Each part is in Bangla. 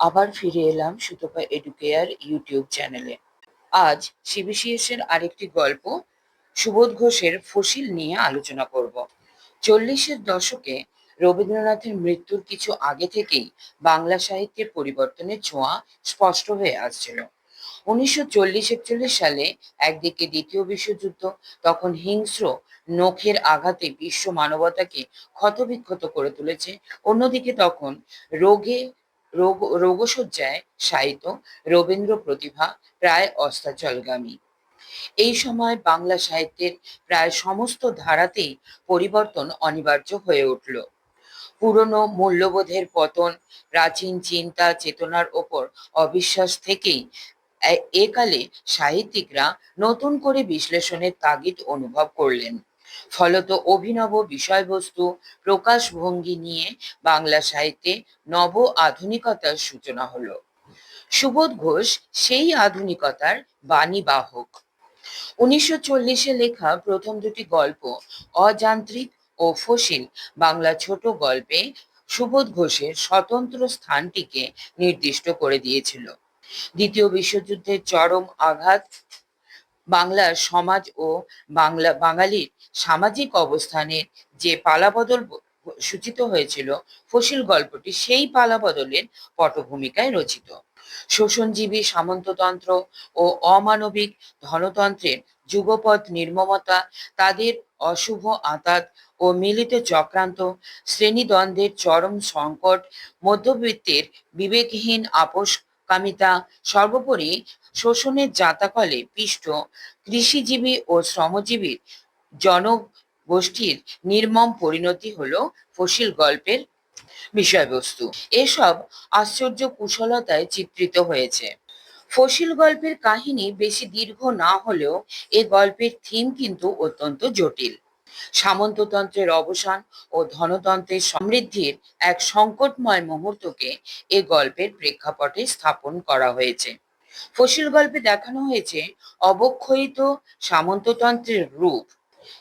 আবার ফিরে এলাম সুতপা এডুকেয়ার ইউটিউব চ্যানেলে। আজ সিবিসিএস এর আরেকটি গল্প সুবোধ ঘোষের ফসিল নিয়ে আলোচনা করব। চল্লিশের দশকে রবীন্দ্রনাথের মৃত্যুর কিছু আগে থেকেই বাংলা সাহিত্যের পরিবর্তনের ছোঁয়া স্পষ্ট হয়ে আসছিল। উনিশশো চল্লিশ একচল্লিশ সালে একদিকে দ্বিতীয় বিশ্বযুদ্ধ, তখন হিংস্র নখের আঘাতে বিশ্ব মানবতাকে ক্ষতবিক্ষত করে তুলেছে। অন্যদিকে তখন রোগে রোগ, রোগশয্যায় শায়িত রবীন্দ্র প্রতিভা প্রায় অস্তাচলগামী। এই সময় বাংলা সাহিত্যের প্রায় সমস্ত ধারাতেই পরিবর্তন অনিবার্য হয়ে উঠল। পুরনো মূল্যবোধের পতন, প্রাচীন চিন্তা, চেতনার ওপর অবিশ্বাস থেকেই একালে সাহিত্যিকরা নতুন করে বিশ্লেষণের তাগিদ অনুভব করলেন। ফলত অভিনব বিষয়বস্তু প্রকাশভঙ্গি নিয়ে বাংলা সাহিত্যে নব আধুনিকতার সূচনা হলো। সুবোধ ঘোষ সেই আধুনিকতার বাণী বাহক। উনিশশো চল্লিশে লেখা প্রথম দুটি গল্প অযান্ত্রিক ও ফসিল বাংলা ছোট গল্পে সুবোধ ঘোষের স্বতন্ত্র স্থানটিকে নির্দিষ্ট করে দিয়েছিল। দ্বিতীয় বিশ্বযুদ্ধের চরম আঘাত বাংলার সমাজ ও বাংলা, বাঙালির সামাজিক অবস্থানের যে পালাবদল সূচিত হয়েছিল, ফসিল গল্পটি সেই পালাবদলের পটভূমিকায় রচিত। শোষণজীবী সামন্ততন্ত্র ও অমানবিক ধনতন্ত্রের যুগপৎ নির্মমতা, তাদের অশুভ আতাত ও মিলিত চক্রান্ত, শ্রেণীদ্বন্দ্বের চরম সংকট, মধ্যবিত্তের বিবেকহীন আপোষকামিতা সর্বোপরি শোষণের জাতাকলে পিষ্ট, কৃষিজীবী ও শ্রমজীবীর জনগোষ্ঠীর নির্মম পরিণতি হল ফসিল গল্পের বিষয়বস্তু। এসব আশ্চর্য কুশলতায় চিত্রিত হয়েছে। ফসিল গল্পের কাহিনী বেশি দীর্ঘ না হলেও এ গল্পের থিম কিন্তু অত্যন্ত জটিল। সামন্ততন্ত্রের অবসান ও ধনতন্ত্রের সমৃদ্ধির এক সংকটময় মুহূর্তকে এ গল্পের প্রেক্ষাপটে স্থাপন করা হয়েছে। ফসিল গল্পে দেখানো হয়েছে অবক্ষয়িত সামন্ততন্ত্রের রূপ।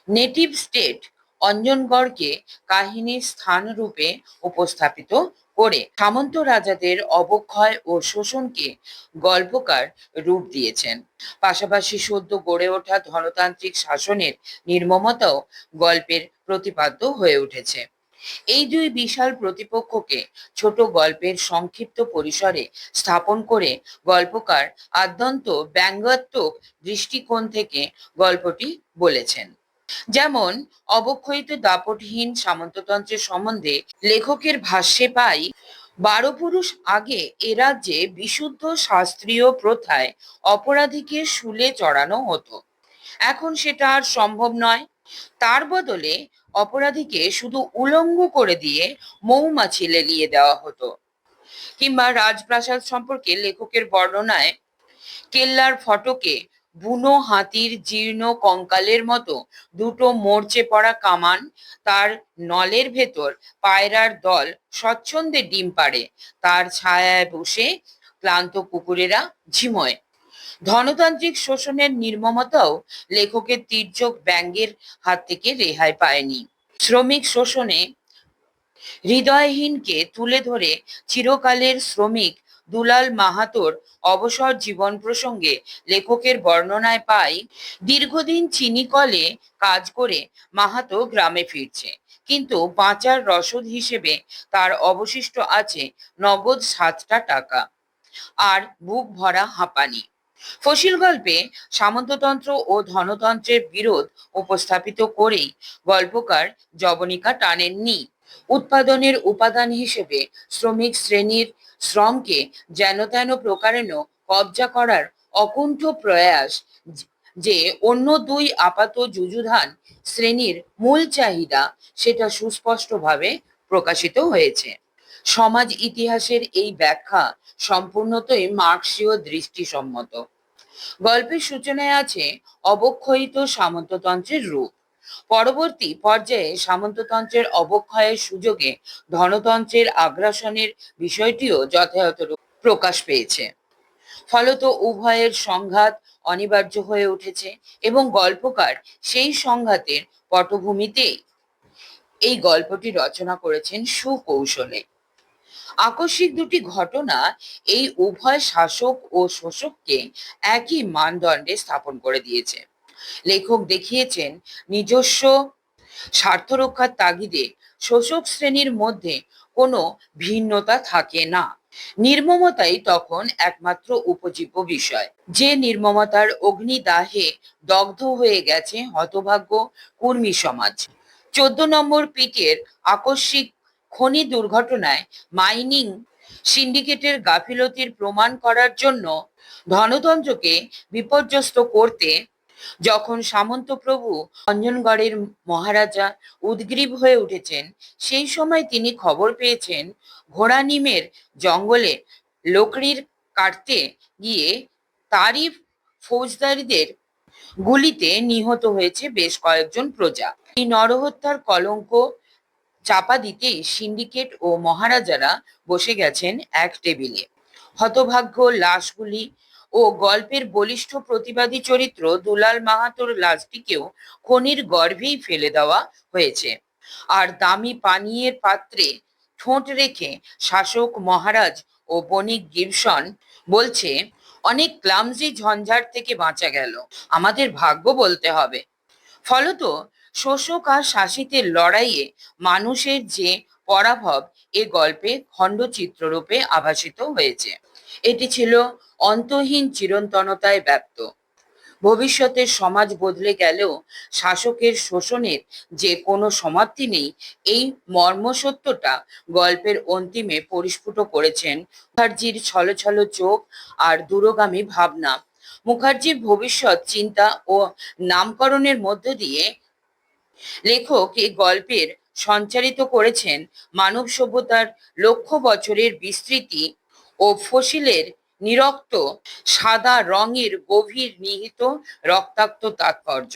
নেটিভ স্টেট অঞ্জনগড়কে কাহিনীর স্থান রূপে উপস্থাপিত করে সামন্ত রাজাদের অবক্ষয় ও শোষণকে গল্পকার রূপ দিয়েছেন। পাশাপাশি সদ্য গড়ে ওঠা ধনতান্ত্রিক শাসনের নির্মমতাও গল্পের প্রতিপাদ্য হয়ে উঠেছে। এই দুই বিশাল প্রতিপক্ষকে ছোট গল্পের সংক্ষিপ্ত পরিসরে স্থাপন করে গল্পকার আদ্যন্ত ব্যঙ্গাত্মক দৃষ্টিকোণ থেকে গল্পটি বলেছেন। যেমন, অবক্ষয়িত দাপটহীন সামন্ততন্ত্রের সম্বন্ধে লেখকের ভাষ্যে পাই, বারো পুরুষ আগে এ রাজ্যে বিশুদ্ধ শাস্ত্রীয় প্রথায় অপরাধীকে শুলে চড়ানো হতো। এখন সেটা আর সম্ভব নয়। তার বদলে অপরাধীকে শুধু উলঙ্গ করে দিয়ে মৌমাছি লেলিয়ে দেওয়া হতো। কিংবা রাজপ্রাসাদ সম্পর্কে লেখকের বর্ণনায়, কেল্লার ফটকে বুনো হাতির জীর্ণ কঙ্কালের মতো দুটো মরচে পড়া কামান তার নলের ভেতর পায়রার দল স্বচ্ছন্দে ডিম পাড়ে। তার ছায়ায় বসে ক্লান্ত কুকুরেরা ঝিমোয়। ধনতান্ত্রিক শোষণের নির্মমতাও লেখকের তীর্যক ব্যঙ্গের হাত থেকে রেহাই পায়নি। শ্রমিক শোষণে হৃদয়হীনকে তুলে ধরে চিরকালের শ্রমিক দুলাল মাহাতোর অবসর জীবন প্রসঙ্গে লেখকের বর্ণনায় পাই, দীর্ঘদিন চিনি কলে কাজ করে মাহাতো গ্রামে ফিরছে। কিন্তু বাঁচার রসদ হিসেবে তার অবশিষ্ট আছে নগদ সাতটা টাকা আর বুক ভরা হাঁপানি। ফসিল গল্পে সামন্ততন্ত্র ও ধনতন্ত্রের বিরোধ উপস্থাপিত করেই গল্পকার জবনিকা টানেননি। উৎপাদনের উপাদান হিসেবে শ্রমিক শ্রেণির শ্রমকে যেন তেন প্রকারেণ কবজা করার অকুণ্ঠ প্রয়াস যে অন্য দুই আপাত যুযুধান শ্রেণির মূল চাহিদা সেটা সুস্পষ্টভাবে প্রকাশিত হয়েছে। সমাজ ইতিহাসের এই ব্যাখ্যা সম্পূর্ণতই মার্ক্সীয় দৃষ্টিসম্মত। গল্পের সূচনায় আছে অবক্ষয়িত সামন্ততন্ত্রের রূপ। পরবর্তী পর্যায়ে সামন্ততন্ত্রের অবক্ষয়ের সুযোগে ধনতন্ত্রের আগ্রাসনের বিষয়টিও যথাযথ প্রকাশ পেয়েছে। ফলত উভয়ের সংঘাত অনিবার্য হয়ে উঠেছে এবং গল্পকার সেই সংঘাতের পটভূমিতেই এই গল্পটি রচনা করেছেন সুকৌশলে। আকস্মিক দুটি ঘটনা এই উভয় শাসক ও শোষককে একই মানদণ্ডে স্থাপন করে দিয়েছে। লেখক দেখিয়েছেন, নিজস্ব স্বার্থ রক্ষার তাগিদে শোষক শ্রেণির মধ্যে কোনো ভিন্নতা থাকে না। নির্মমতাই তখন একমাত্র উপজীব্য বিষয়। যে নির্মমতার অগ্নিদাহে দগ্ধ হয়ে গেছে হতভাগ্য কর্মী সমাজ। চোদ্দ নম্বর পিটের আকস্মিক খনি দুর্ঘটনায় মাইনিং সিন্ডিকেটের গাফিলতির প্রমাণ করার জন্য ধনতন্ত্রকে বিপর্যস্ত করতে যখন সামন্তপ্রভু অঞ্জনগড়ের মহারাজা উদ্গ্রীব হয়ে উঠেছেন, সেই সময় তিনি খবর পেয়েছেন ঘোড়ানিমের জঙ্গলে লোকড়ির কাটতে গিয়ে তারই ফৌজদারিদের গুলিতে নিহত হয়েছে বেশ কয়েকজন প্রজা। এই নরহত্যার কলঙ্ক চাপা দিতেই সিন্ডিকেট ও মহারাজারা বসে গেছেন এক টেবিলে। হতভাগ্য লাশগুলি ও গল্পের বলিষ্ঠ প্রতিবাদী চরিত্র দুলাল মাহাতোর লাশটিকেও খনির গর্ভেই ফেলে দেওয়া হয়েছে। আর দামি পানীয়ের পাত্রে ঠোঁট রেখে শাসক মহারাজ ও বণিক গিবসন বলছে, অনেক ক্লামজি ঝঞ্ঝাট থেকে বাঁচা গেল। আমাদের ভাগ্য বলতে হবে। ফলত শোষক আর শাসিতের লড়াইয়ে মানুষের যে পরাভব এ গল্পে খণ্ডচিত্ররূপে আভাসিত হয়েছে। এটি ছিল অন্তহীন চিরন্তনতায় ব্যক্ত ভবিষ্যতের সমাজ বদলে গেলেও শাসকের শোষণের যে কোনো সমাপ্তি নেই, এই মর্মসত্যটা গল্পের অন্তিমে পরিস্ফুট করেছেন মুখার্জির ছলছল চোখ আর দূরগামী ভাবনা। মুখার্জির ভবিষ্যৎ চিন্তা ও নামকরণের মধ্য দিয়ে লেখক এই গল্পের সঞ্চারিত করেছেন মানব সভ্যতার লক্ষ বছরের বিস্তৃতি ও ফসিলের নিরক্ত সাদা রঙের গভীর নিহিত রক্তাক্ত তাৎপর্য।